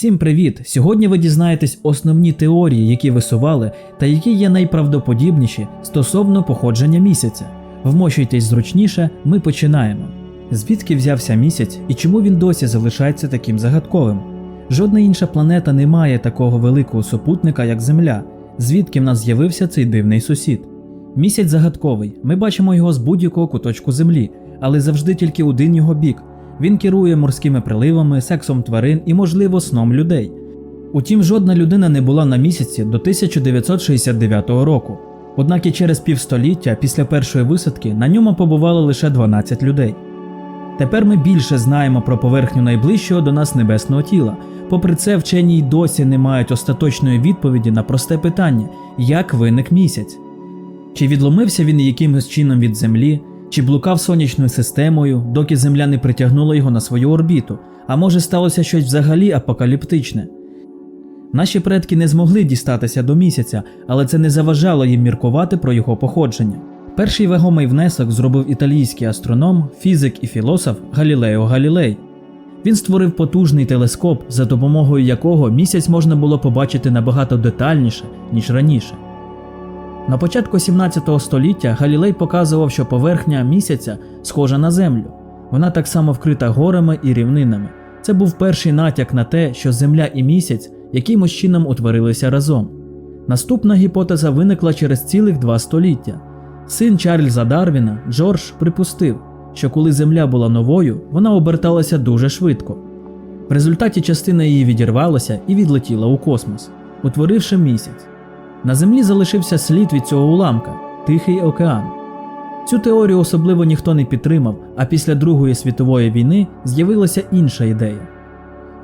Всім привіт! Сьогодні ви дізнаєтесь основні теорії, які висували, та які є найправдоподібніші стосовно походження місяця. Вмощуйтесь зручніше, ми починаємо. Звідки взявся місяць і чому він досі залишається таким загадковим? Жодна інша планета не має такого великого супутника, як Земля. Звідки в нас з'явився цей дивний сусід? Місяць загадковий. Ми бачимо його з будь-якого куточку Землі, але завжди тільки один його бік. Він керує морськими приливами, сексом тварин і, можливо, сном людей. Утім, жодна людина не була на місяці до 1969 року. Однак і через півстоліття після першої висадки на ньому побувало лише 12 людей. Тепер ми більше знаємо про поверхню найближчого до нас небесного тіла. Попри це, вчені й досі не мають остаточної відповіді на просте питання, як виник місяць. Чи відломився він якимось чином від Землі, чи блукав сонячною системою, доки Земля не притягнула його на свою орбіту, а може сталося щось взагалі апокаліптичне. Наші предки не змогли дістатися до місяця, але це не заважало їм міркувати про його походження. Перший вагомий внесок зробив італійський астроном, фізик і філософ Галілео Галілей. Він створив потужний телескоп, за допомогою якого місяць можна було побачити набагато детальніше, ніж раніше. На початку 17 століття Галілей показував, що поверхня місяця схожа на Землю. Вона так само вкрита горами і рівнинами. Це був перший натяк на те, що Земля і місяць якимось чином утворилися разом. Наступна гіпотеза виникла через цілих два століття. Син Чарльза Дарвіна Джордж припустив, що коли Земля була новою, вона оберталася дуже швидко. В результаті частина її відірвалася і відлетіла у космос, утворивши місяць. На землі залишився слід від цього уламка Тихий океан. Цю теорію особливо ніхто не підтримав, а після Другої світової війни з'явилася інша ідея.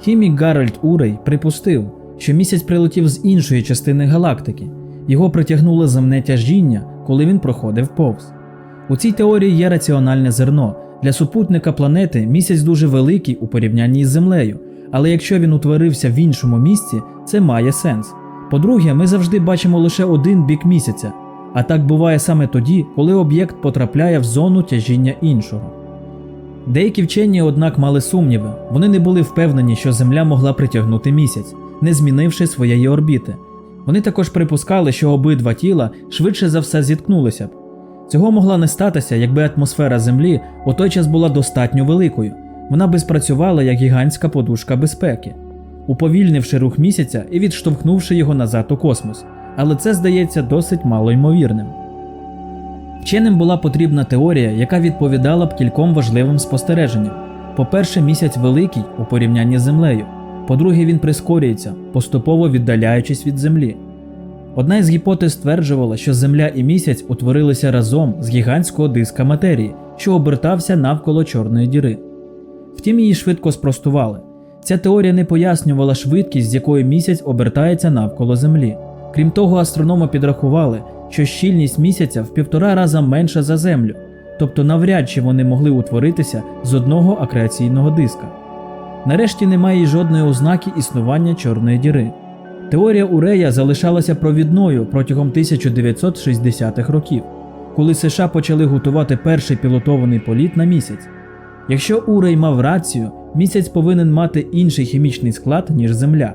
Хімік Гарольд Урей припустив, що місяць прилетів з іншої частини галактики, його притягнуло земне тяжіння, коли він проходив повз. У цій теорії є раціональне зерно. Для супутника планети місяць дуже великий у порівнянні з Землею, але якщо він утворився в іншому місці, це має сенс. По-друге, ми завжди бачимо лише один бік місяця, а так буває саме тоді, коли об'єкт потрапляє в зону тяжіння іншого. Деякі вчені, однак, мали сумніви, вони не були впевнені, що Земля могла притягнути місяць, не змінивши своєї орбіти. Вони також припускали, що обидва тіла швидше за все зіткнулися б. Цього могла не статися, якби атмосфера Землі у той час була достатньо великою, вона би спрацювала як гігантська подушка безпеки уповільнивши рух місяця і відштовхнувши його назад у космос, але це здається досить малоймовірним. Вченим була потрібна теорія, яка відповідала б кільком важливим спостереженням. По-перше, місяць великий у порівнянні з Землею. По-друге, він прискорюється, поступово віддаляючись від Землі. Одна із гіпотез стверджувала, що Земля і місяць утворилися разом з гігантського диска матерії, що обертався навколо Чорної діри. Втім, її швидко спростували. Ця теорія не пояснювала швидкість, з якою місяць обертається навколо Землі. Крім того, астрономи підрахували, що щільність місяця в півтора раза менша за Землю, тобто навряд чи вони могли утворитися з одного акреаційного диска. Нарешті немає жодної ознаки існування Чорної діри. Теорія Урея залишалася провідною протягом 1960-х років, коли США почали готувати перший пілотований політ на місяць. Якщо Урей мав рацію, місяць повинен мати інший хімічний склад, ніж Земля.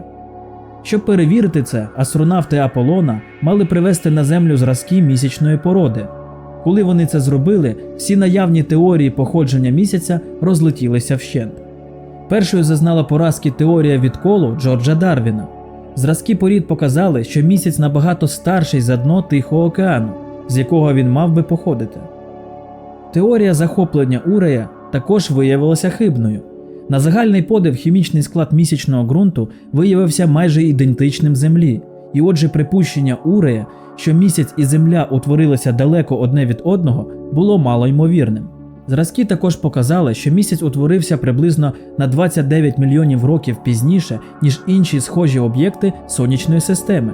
Щоб перевірити це, астронавти Аполлона мали привезти на Землю зразки місячної породи. Коли вони це зробили, всі наявні теорії походження місяця розлетілися вщент. Першою зазнала поразки теорія відколу Джорджа Дарвіна. Зразки порід показали, що місяць набагато старший за дно Тихого океану, з якого він мав би походити. Теорія захоплення Урея також виявилася хибною. На загальний подив хімічний склад місячного ґрунту виявився майже ідентичним Землі, і отже, припущення Урея, що місяць і Земля утворилися далеко одне від одного, було мало ймовірним. Зразки також показали, що місяць утворився приблизно на 29 мільйонів років пізніше, ніж інші схожі об'єкти сонячної системи.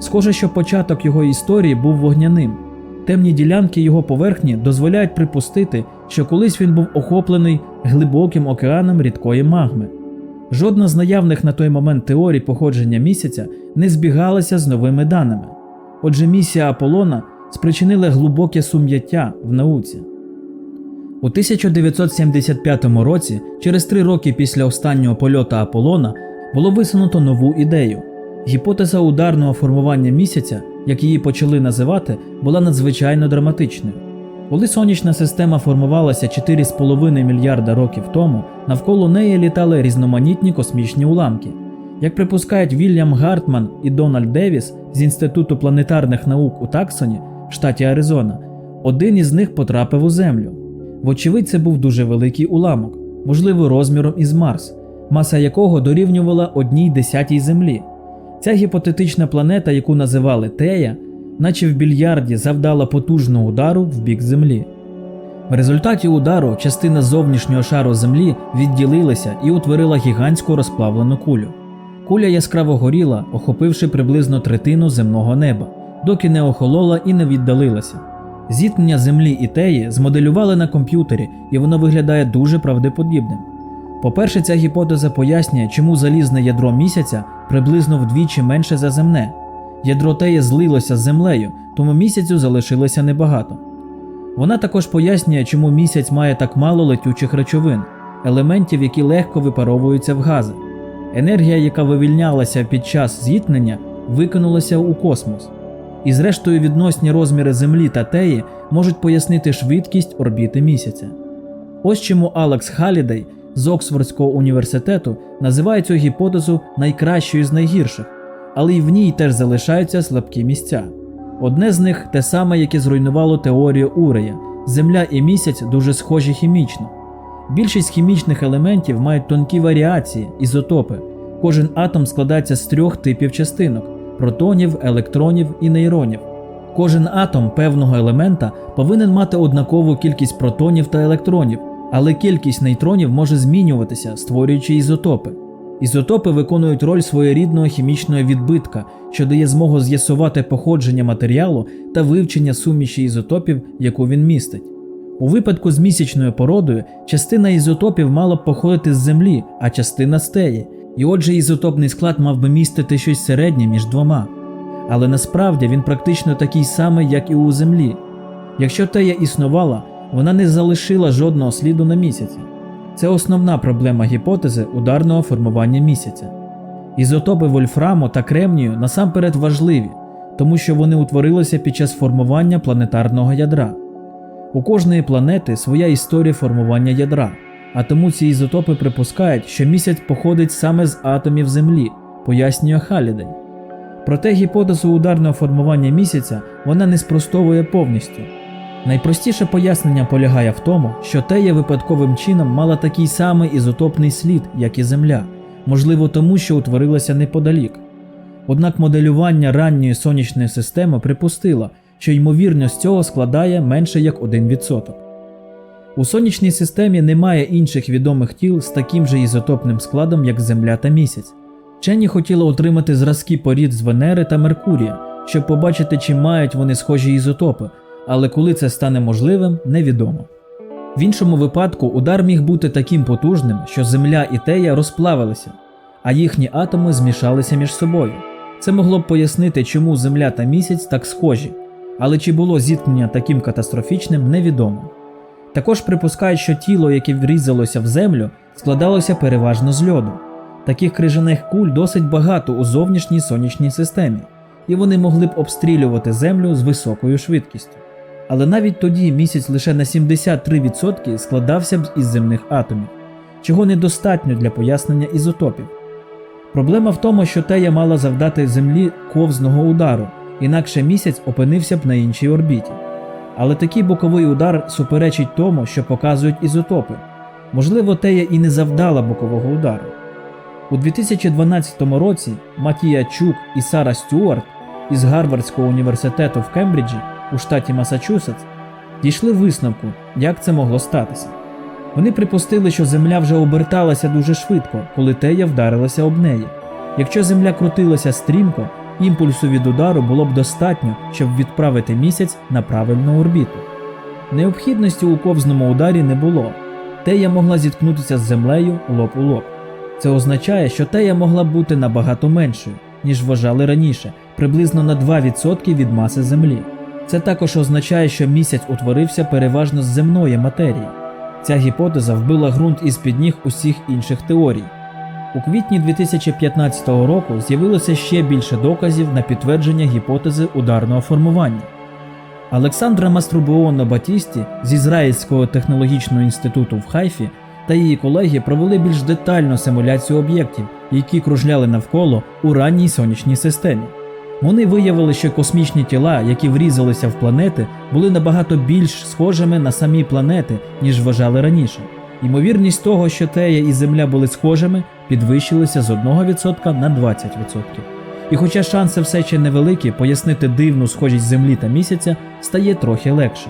Схоже, що початок його історії був вогняним. Темні ділянки його поверхні дозволяють припустити, що колись він був охоплений глибоким океаном рідкої магми. Жодна з наявних на той момент теорій походження місяця не збігалася з новими даними. Отже, місія Аполлона спричинила глибоке сум'яття в науці. У 1975 році, через три роки після останнього польоту Аполлона, було висунуто нову ідею. Гіпотеза ударного формування місяця, як її почали називати, була надзвичайно драматичною. Коли сонячна система формувалася 4,5 мільярда років тому, навколо неї літали різноманітні космічні уламки. Як припускають Вільям Гартман і Дональд Девіс з Інституту планетарних наук у Таксоні штаті Аризона, один із них потрапив у Землю. Вочевидь, це був дуже великий уламок, можливо, розміром із Марс, маса якого дорівнювала одній десятій Землі. Ця гіпотетична планета, яку називали Тея, наче в більярді завдала потужного удару в бік Землі. В результаті удару частина зовнішнього шару Землі відділилася і утворила гігантську розплавлену кулю. Куля яскраво горіла, охопивши приблизно третину земного неба, доки не охолола і не віддалилася. Зіткнення Землі і Теї змоделювали на комп'ютері, і воно виглядає дуже правдеподібним. По-перше, ця гіпотеза пояснює, чому залізне ядро місяця приблизно вдвічі менше за земне. Ядро Теї злилося з землею, тому місяцю залишилося небагато. Вона також пояснює, чому місяць має так мало летючих речовин, елементів, які легко випаровуються в гази. Енергія, яка вивільнялася під час зіткнення, викинулася у космос. І зрештою відносні розміри Землі та Теї можуть пояснити швидкість орбіти місяця. Ось чому Алекс Халідей з Оксфордського університету називає цю гіпотезу найкращою з найгірших, але й в ній теж залишаються слабкі місця. Одне з них те саме, яке зруйнувало теорію Урея Земля і місяць дуже схожі хімічно. Більшість хімічних елементів мають тонкі варіації, ізотопи. Кожен атом складається з трьох типів частинок протонів, електронів і нейронів. Кожен атом певного елемента повинен мати однакову кількість протонів та електронів, але кількість нейтронів може змінюватися, створюючи ізотопи. Ізотопи виконують роль своєрідного хімічного відбитка, що дає змогу з'ясувати походження матеріалу та вивчення суміші ізотопів, яку він містить. У випадку з місячною породою частина ізотопів мала б походити з Землі, а частина з теї, і отже ізотопний склад мав би містити щось середнє між двома. Але насправді він практично такий самий, як і у Землі. Якщо тея існувала, вона не залишила жодного сліду на місяці. Це основна проблема гіпотези ударного формування місяця. Ізотопи вольфраму та кремнію насамперед важливі, тому що вони утворилися під час формування планетарного ядра. У кожної планети своя історія формування ядра, а тому ці ізотопи припускають, що місяць походить саме з атомів Землі, пояснює Халідей. Проте гіпотезу ударного формування місяця вона не спростовує повністю. Найпростіше пояснення полягає в тому, що Тея випадковим чином мала такий самий ізотопний слід, як і Земля, можливо, тому що утворилася неподалік. Однак моделювання ранньої сонячної системи припустило, що ймовірність цього складає менше як 1%. У сонячній системі немає інших відомих тіл з таким же ізотопним складом, як Земля та місяць. Вчені хотіли отримати зразки порід з Венери та Меркурія, щоб побачити, чи мають вони схожі ізотопи, але коли це стане можливим, невідомо. В іншому випадку удар міг бути таким потужним, що Земля і Тея розплавилися, а їхні атоми змішалися між собою. Це могло б пояснити, чому Земля та місяць так схожі, але чи було зіткнення таким катастрофічним, невідомо. Також припускають, що тіло, яке врізалося в землю, складалося переважно з льоду. Таких крижаних куль досить багато у зовнішній сонячній системі, і вони могли б обстрілювати землю з високою швидкістю. Але навіть тоді місяць лише на 73% складався б із земних атомів, чого недостатньо для пояснення ізотопів. Проблема в тому, що тея мала завдати Землі ковзного удару, інакше місяць опинився б на іншій орбіті. Але такий боковий удар суперечить тому, що показують ізотопи. Можливо, тея і не завдала бокового удару. У 2012 році Матія Чук і Сара Стюарт із Гарвардського університету в Кембриджі у штаті Масачусетс дійшли висновку, як це могло статися. Вони припустили, що Земля вже оберталася дуже швидко, коли тея вдарилася об неї. Якщо Земля крутилася стрімко, імпульсу від удару було б достатньо, щоб відправити місяць на правильну орбіту. Необхідності у ковзному ударі не було. Тея могла зіткнутися з землею лоб у лоб. Це означає, що тея могла бути набагато меншою, ніж вважали раніше, приблизно на 2% від маси Землі. Це також означає, що місяць утворився переважно з земної матерії. Ця гіпотеза вбила ґрунт із під ніг усіх інших теорій. У квітні 2015 року з'явилося ще більше доказів на підтвердження гіпотези ударного формування. Олександра Маструбеоно Батісті з Ізраїльського технологічного інституту в Хайфі та її колеги провели більш детальну симуляцію об'єктів, які кружляли навколо у ранній сонячній системі. Вони виявили, що космічні тіла, які врізалися в планети, були набагато більш схожими на самі планети, ніж вважали раніше. Ймовірність того, що Тея і Земля були схожими, підвищилася з 1% на 20%. І хоча шанси все ще невеликі, пояснити дивну схожість Землі та місяця стає трохи легше.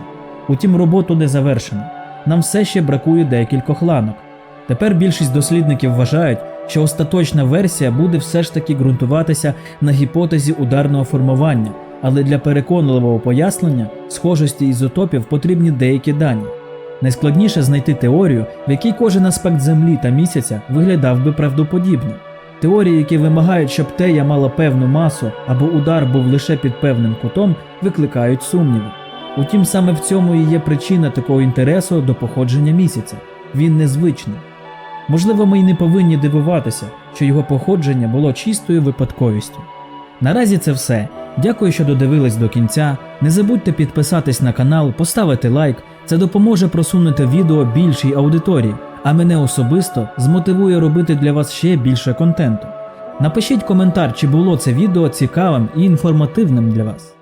Утім, роботу не завершено. Нам все ще бракує декількох ланок. Тепер більшість дослідників вважають, що остаточна версія буде все ж таки ґрунтуватися на гіпотезі ударного формування, але для переконливого пояснення схожості ізотопів потрібні деякі дані. Найскладніше знайти теорію, в якій кожен аспект Землі та місяця виглядав би правдоподібно. Теорії, які вимагають, щоб тея мала певну масу або удар був лише під певним кутом, викликають сумніви. Утім, саме в цьому і є причина такого інтересу до походження місяця. Він незвичний. Можливо, ми й не повинні дивуватися, що його походження було чистою випадковістю. Наразі це все. Дякую, що додивились до кінця. Не забудьте підписатись на канал, поставити лайк. Це допоможе просунути відео більшій аудиторії, а мене особисто змотивує робити для вас ще більше контенту. Напишіть коментар, чи було це відео цікавим і інформативним для вас.